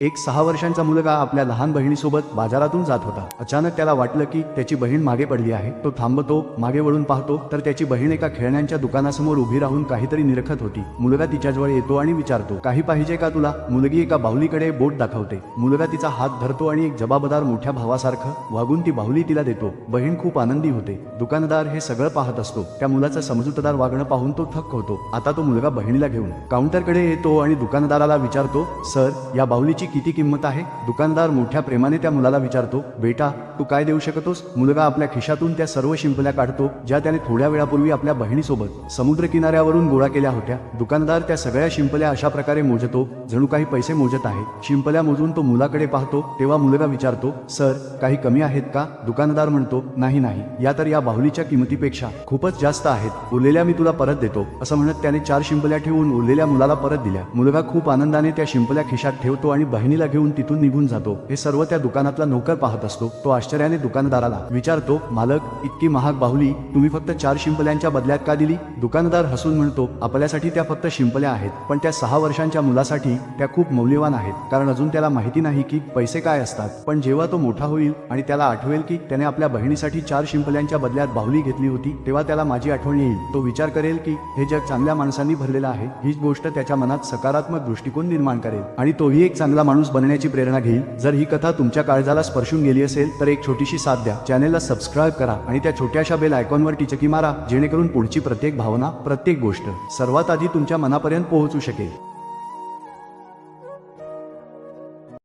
एक सहा वर्षांचा मुलगा आपल्या लहान बहिणीसोबत बाजारातून जात होता. अचानक त्याला वाटलं की त्याची बहीण मागे पडली आहे. तो थांबतो मागे वळून पाहतो तर त्याची बहीण एका खेळण्यांच्या दुकानासमोर उभी राहून काहीतरी निरखत होती. मुलगा तिच्याजवळ येतो आणि विचारतो काही पाहिजे का तुला? मुलगी एका बाहुलीकडे बोट दाखवते. मुलगा तिचा हात धरतो आणि एक जबाबदार मोठ्या भावासारखं वागून ती बाहुली तिला देतो. बहीण खूप आनंदी होते. दुकानदार हे सगळं पाहत असतो. त्या मुलाचं समजूतदार वागणं पाहून तो थक्क होतो. आता तो मुलगा बहिणीला घेऊन काउंटरकडे येतो आणि दुकानदाराला विचारतो सर या बाहुलीची किती किंमत आहे? दुकानदार मोठ्या प्रेमाने त्या मुलाला विचारतो बेटा तू काय देऊ शकतोस? मुलगा आपल्या खिशातून त्या सर्व शिंपल्या काढतो ज्या त्याने थोड्या वेळापूर्वी आपल्या बहिणीसोबत समुद्र किनाऱ्यावरून गोळा केल्या होत्या. दुकानदार त्या सगळ्या शिंपल्या अशा प्रकारे मोजतो जणू काही पैसे मोजत आहे. शिंपल्या मोजून तो मुलाकडे पाहतो तेव्हा मुलगा विचारतो सर काही कमी आहेत का? दुकानदार म्हणतो नाही नाही. या तर या बाहुलीच्या किमतीपेक्षा खूपच जास्त आहेत. उरलेल्या मी तुला परत देतो. असं म्हणत त्याने चार शिंपल्या ठेवून उरलेल्या मुलाला परत दिल्या. मुलगा खूप आनंदाने त्या शिंपल्या खिशात ठेवतो आणि बहिणीला घेऊन तिथून निघून जातो. हे सर्व त्या दुकानातला नोकर पाहत असतो. तो आश्चर्याने दुकानदाराला विचारतो मालक इतकी महाग बाहुली तुम्ही फक्त चार शिंपल्यांच्या बदल्यात का दिली? दुकानदार हसून म्हणतो आपल्यासाठी त्या फक्त शिंपल्या आहेत पण त्या सहा वर्षांच्या मुलासाठी त्या खूप मौल्यवान आहेत. कारण अजून त्याला माहिती नाही की पैसे काय असतात. पण जेव्हा तो मोठा होईल आणि त्याला आठवेल की त्याने आपल्या बहिणीसाठी चार शिंपल्यांच्या बदल्यात बाहुली घेतली होती तेव्हा त्याला माझी आठवण येईल. तो विचार करेल की हे जग चांगल्या माणसांनी भरलेलं आहे. हीच गोष्ट त्याच्या मनात सकारात्मक दृष्टिकोन निर्माण करेल. आणि तोही एक चांगला माणूस बनण्याची प्रेरणा घेईल. जर ही कथा तुमच्या काळजाला स्पर्शून गेली असेल तर एक छोटीशी साथ द्या. चॅनेलला सबस्क्राईब करा आणि त्या छोट्याशा बेल आयकॉनवर टिचकी मारा जेणेकरून पुढची प्रत्येक भावना प्रत्येक गोष्ट सर्वात आधी तुमच्या मनापर्यंत पोहोचू शकेल.